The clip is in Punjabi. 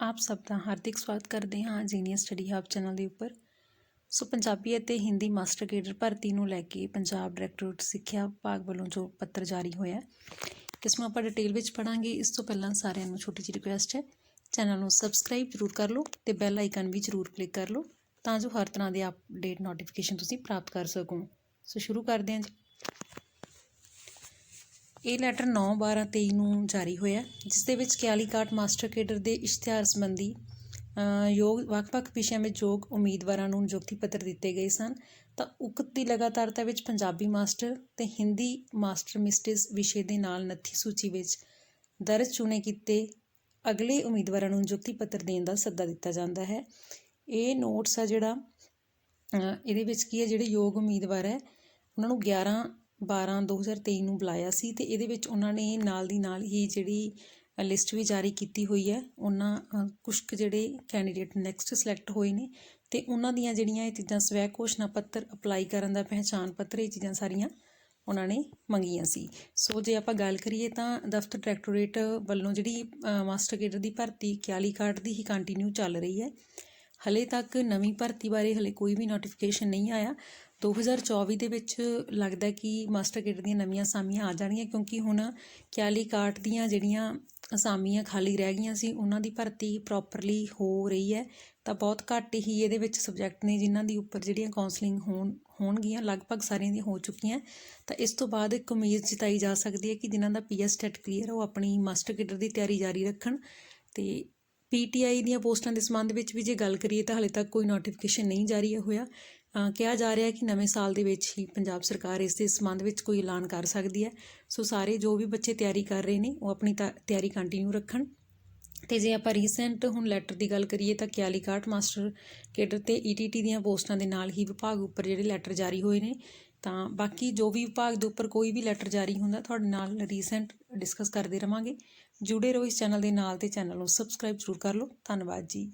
ਆਪ ਸਭ ਦਾ ਹਾਰਦਿਕ ਸਵਾਗਤ ਕਰਦੇ ਹਾਂ ਜੀਨੀਅਸ ਸਟੱਡੀ ਹਬ ਚੈਨਲ ਦੇ ਉੱਪਰ। ਸੋ ਪੰਜਾਬੀ ਅਤੇ ਹਿੰਦੀ ਮਾਸਟਰ ਕੇਡਰ ਭਰਤੀ ਨੂੰ ਲੈ ਕੇ ਪੰਜਾਬ ਡਾਇਰੈਕਟੋਰੇਟ ਸਿੱਖਿਆ ਵਿਭਾਗ ਵੱਲੋਂ ਜੋ ਪੱਤਰ ਜਾਰੀ ਹੋਇਆ ਇਸ ਨੂੰ ਆਪਾਂ ਡਿਟੇਲ ਵਿੱਚ ਪੜਾਂਗੇ ਇਸ ਤੋਂ ਪਹਿਲਾਂ ਸਾਰਿਆਂ ਨੂੰ ਛੋਟੀ ਜਿਹੀ ਰਿਕੁਐਸਟ ਹੈ, ਚੈਨਲ ਨੂੰ ਸਬਸਕ੍ਰਾਈਬ ਜ਼ਰੂਰ ਕਰ ਲਓ ਤੇ ਬੈਲ ਆਈਕਨ ਵੀ ਜ਼ਰੂਰ ਕਲਿੱਕ ਕਰ ਲਓ ਤਾਂ ਜੋ ਹਰ ਤਰ੍ਹਾਂ ਦੇ ਅਪਡੇਟ ਨੋਟੀਫਿਕੇਸ਼ਨ ਤੁਸੀਂ ਪ੍ਰਾਪਤ ਕਰ ਸਕੋ। ਸੋ ਸ਼ੁਰੂ ਕਰਦੇ ਹਾਂ ਜੀ। ਇਹ ਲੈਟਰ 9 12 23 ਨੂੰ ਜਾਰੀ ਹੋਇਆ ਜਿਸ ਦੇ ਵਿੱਚ ਕਿਆਲੀਕਾਟ ਮਾਸਟਰ ਕੇਡਰ ਦੇ ਇਸ਼ਤਿਹਾਰ ਸੰਬੰਧੀ ਯੋਗ, ਵੱਖ-ਵੱਖ ਵਿਸ਼ਿਆਂ ਵਿੱਚ ਯੋਗ ਉਮੀਦਵਾਰਾਂ ਨੂੰ ਨਿਯੁਕਤੀ ਪੱਤਰ ਦਿੱਤੇ ਗਏ ਸਨ। ਤਾਂ ਉਕਤ ਦੀ ਲਗਾਤਾਰਤਾ ਵਿੱਚ ਪੰਜਾਬੀ ਮਾਸਟਰ ਤੇ ਹਿੰਦੀ ਮਾਸਟਰ ਮਿਸਟਿਸ ਵਿਸ਼ੇ ਦੇ ਨਾਲ ਨੱਥੀ ਸੂਚੀ ਵਿੱਚ ਦਰਜ ਚੁਣੇ ਕੀਤੇ ਅਗਲੇ ਉਮੀਦਵਾਰਾਂ ਨੂੰ ਨਿਯੁਕਤੀ ਪੱਤਰ ਦੇਣ ਦਾ ਸੱਦਾ ਦਿੱਤਾ ਜਾਂਦਾ ਹੈ। ਇਹ ਨੋਟਸ ਆ ਜਿਹੜਾ ਇਹਦੇ ਵਿੱਚ ਕੀ ਹੈ, ਜਿਹੜੇ ਯੋਗ ਉਮੀਦਵਾਰ ਹੈ, ਉਹਨਾਂ ਨੂੰ 11 12 2023 ਨੂੰ ਬੁਲਾਇਆ ਸੀ ਅਤੇ ਇਹਦੇ ਵਿੱਚ ਉਹਨਾਂ ਨੇ ਨਾਲ ਦੀ ਨਾਲ ਹੀ ਜਿਹੜੀ ਲਿਸਟ ਵੀ ਜਾਰੀ ਕੀਤੀ ਹੋਈ ਹੈ। ਉਹਨਾਂ ਅ, ਕੁਛ ਕੁ ਜਿਹੜੇ ਕੈਂਡੀਡੇਟ ਨੈਕਸਟ ਸਿਲੈਕਟ ਹੋਏ ਨੇ ਅਤੇ ਉਹਨਾਂ ਦੀਆਂ ਜਿਹੜੀਆਂ ਇਹ ਚੀਜ਼ਾਂ ਸਵੈ ਘੋਸ਼ਣਾ ਪੱਤਰ ਅਪਲਾਈ ਕਰਨ ਦਾ ਪਹਿਚਾਣ ਪੱਤਰ ਇਹ ਚੀਜ਼ਾਂ ਸਾਰੀਆਂ ਉਹਨਾਂ ਨੇ ਮੰਗੀਆਂ ਸੀ। ਸੋ ਜੇ ਆਪਾਂ ਗੱਲ ਕਰੀਏ ਤਾਂ ਦਫ਼ਤਰ ਡਾਇਰੈਕਟੋਰੇਟ ਵੱਲੋਂ ਜਿਹੜੀ ਮਾਸਟਰ ਕੇਡਰ ਦੀ ਭਰਤੀ 41 ਕਾਰਡ ਦੀ ਹੀ ਕੰਟੀਨਿਊ ਚੱਲ ਰਹੀ ਹੈ। ਹਲੇ ਤੱਕ ਨਵੀਂ ਭਰਤੀ ਬਾਰੇ ਹਲੇ ਕੋਈ ਵੀ ਨੋਟੀਫਿਕੇਸ਼ਨ ਨਹੀਂ ਆਇਆ। 2024 ਦੇ ਵਿੱਚ ਲੱਗਦਾ ਕਿ ਮਾਸਟਰ ਕੇਡਰ ਦੀਆਂ ਨਵੀਆਂ ਅਸਾਮੀਆਂ ਆ ਜਾਣਗੀਆਂ ਕਿਉਂਕਿ ਹੁਣ 41 ਕਾਟ ਦੀਆਂ ਜਿਹੜੀਆਂ ਅਸਾਮੀਆਂ ਖਾਲੀ ਰਹਿ ਗਈਆਂ ਸੀ, ਉਹਨਾਂ ਦੀ ਭਰਤੀ ਪ੍ਰੋਪਰਲੀ ਹੋ ਰਹੀ ਹੈ। ਤਾਂ ਬਹੁਤ ਘੱਟ ਹੀ ਇਹਦੇ ਵਿੱਚ ਸਬਜੈਕਟ ਨੇ ਜਿਨ੍ਹਾਂ ਦੀ ਉੱਪਰ ਜਿਹੜੀਆਂ ਕਾਉਂਸਲਿੰਗ ਹੋਣ, ਹੋਣਗੀਆਂ, ਲਗਭਗ ਸਾਰੀਆਂ ਦੀਆਂ ਹੋ ਚੁੱਕੀਆਂ ਤਾਂ ਇਸ ਤੋਂ ਬਾਅਦ ਇੱਕ ਉਮੀਦ ਜਤਾਈ ਜਾ ਸਕਦੀ ਹੈ ਕਿ ਜਿਨ੍ਹਾਂ ਦਾ ਪੀਐਸ ਟੈਟ ਕਲੀਅਰ ਉਹ ਆਪਣੀ ਮਾਸਟਰ ਕੇਡਰ ਦੀ ਤਿਆਰੀ ਜਾਰੀ ਰੱਖਣ। ਤੇ ਪੀਟੀਆਈ ਦੀਆਂ ਪੋਸਟਾਂ ਦੇ ਸੰਬੰਧ ਵਿੱਚ ਵੀ ਜੇ ਗੱਲ ਕਰੀਏ ਤਾਂ ਹਾਲੇ ਤੱਕ ਕੋਈ ਨੋਟੀਫਿਕੇਸ਼ਨ ਨਹੀਂ ਜਾਰੀ ਹੋਇਆ। ਕਿਹਾ ਜਾ ਰਿਹਾ ਹੈ ਕਿ ਨਵੇਂ ਸਾਲ ਦੇ ਵਿੱਚ ਹੀ ਪੰਜਾਬ ਸਰਕਾਰ ਇਸ ਦੇ ਸੰਬੰਧ ਵਿੱਚ ਕੋਈ ਐਲਾਨ ਕਰ ਸਕਦੀ ਹੈ। ਸੋ ਸਾਰੇ ਜੋ ਵੀ ਬੱਚੇ ਤਿਆਰੀ ਕਰ ਰਹੇ ਨੇ, ਉਹ ਆਪਣੀ ਤਾਂ, ਤਿਆਰੀ ਕੰਟੀਨਿਊ ਰੱਖਣ। ਤੇ ਜੇ ਆਪਾਂ ਰੀਸੈਂਟ ਹੁਣ ਲੈਟਰ ਦੀ ਗੱਲ ਕਰੀਏ ਤਾਂ 41 ਕਾਟ ਮਾਸਟਰ ਕੇਡਰ ਤੇ ਈਟੀਟੀ ਦੀਆਂ ਪੋਸਟਾਂ ਦੇ ਨਾਲ ਹੀ ਵਿਭਾਗ ਉੱਪਰ ਜਿਹੜੇ ਲੈਟਰ ਜਾਰੀ ਹੋਏ ਨੇ, ਤਾਂ ਬਾਕੀ ਜੋ ਵੀ ਵਿਭਾਗ ਦੇ ਉੱਪਰ ਕੋਈ ਵੀ ਲੈਟਰ ਜਾਰੀ ਹੁੰਦਾ, ਤੁਹਾਡੇ ਨਾਲ ਰੀਸੈਂਟ ਡਿਸਕਸ ਕਰਦੇ ਰਵਾਂਗੇ। ਜੁੜੇ ਰਹੋ ਇਸ ਚੈਨਲ ਦੇ ਨਾਲ ਤੇ ਚੈਨਲ ਨੂੰ ਸਬਸਕ੍ਰਾਈਬ ਜ਼ਰੂਰ ਕਰ ਲਓ। ਧੰਨਵਾਦ ਜੀ।